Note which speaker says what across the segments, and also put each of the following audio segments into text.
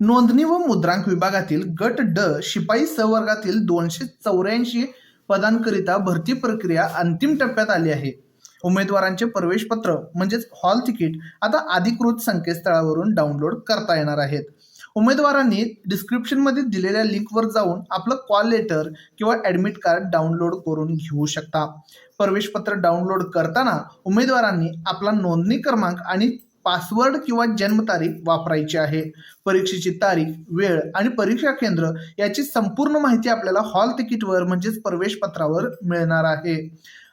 Speaker 1: नोंदणी व मुद्रांक विभागातील गट ड शिपाई सवर्गातील दोनशे चौऱ्याऐंशी पदांकरिता भरती प्रक्रिया अंतिम टप्प्यात आली आहे. उमेदवारांचे प्रवेशपत्र म्हणजेच हॉल तिकीट आता अधिकृत संकेतस्थळावरून डाउनलोड करता येणार आहेत. उमेदवारांनी डिस्क्रिप्शनमध्ये दिलेल्या लिंकवर जाऊन आपलं कॉल लेटर किंवा ॲडमिट कार्ड डाउनलोड करून घेऊ शकता. प्रवेशपत्र डाउनलोड करताना उमेदवारांनी आपला नोंदणी क्रमांक आणि पासवर्ड किंवा जन्मतारीख वापरायची आहे. परीक्षेची तारीख वेळ आणि परीक्षा केंद्र याची संपूर्ण माहिती आपल्याला हॉल तिकीटवर म्हणजेच प्रवेशपत्रावर मिळणार आहे.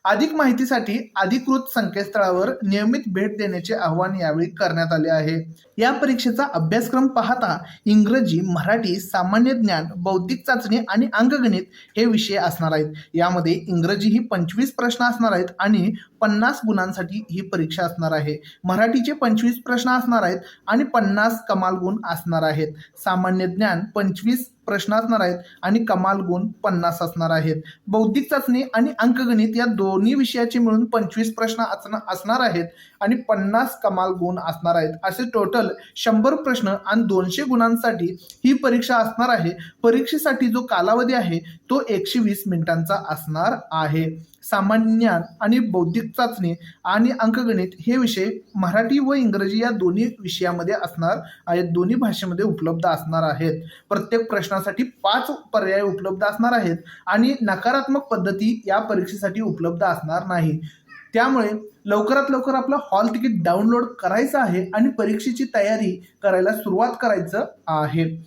Speaker 1: अधिक माहितीसाठी अधिकृत संकेतस्थळावर नियमित भेट देण्याचे आवाहन यावेळी करण्यात आले आहे. या परीक्षेचा अभ्यासक्रम पाहता इंग्रजी मराठी सामान्य ज्ञान बौद्धिक चाचणी आणि अंकगणित हे विषय असणार आहेत. यामध्ये इंग्रजी ही पंचवीस प्रश्न असणार आहेत आणि पन्नास गुणांसाठी ही परीक्षा असणार आहे. मराठीचे पंचवीस प्रश्न असणार आहेत आणि पन्नास कमाल गुण असणार आहेत. सामान्य ज्ञान पंचवीस प्रश्न असणार आहेत आणि कमाल गुण पन्नास असणार आहेत. बौद्धिक चाचणी आणि अंकगणित या दोन्ही विषयाचे मिळून पंचवीस प्रश्न असणार आहेत आणि पन्नास कमाल गुण असणार आहेत. असे टोटल शंभर प्रश्न आणि दोनशे गुणांसाठी ही परीक्षा असणार आहे. परीक्षेसाठी जो कालावधी आहे तो एकशे वीस मिनिटांचा असणार आहे. सामान्य ज्ञान आणि बौद्धिक चाचणी आणि अंकगणित हे विषय मराठी व इंग्रजी या दोन्ही विषयामध्ये असणार आहेत दोन्ही भाषेमध्ये उपलब्ध असणार आहेत. प्रत्येक प्रश्नासाठी पाच पर्याय उपलब्ध असणार आहेत आणि नकारात्मक पद्धती या परीक्षेसाठी उपलब्ध असणार नाही. त्यामुळे लवकरात लवकर आपलं हॉल तिकीट डाउनलोड करायचं आहे आणि परीक्षेची तयारी करायला सुरुवात करायचं आहे.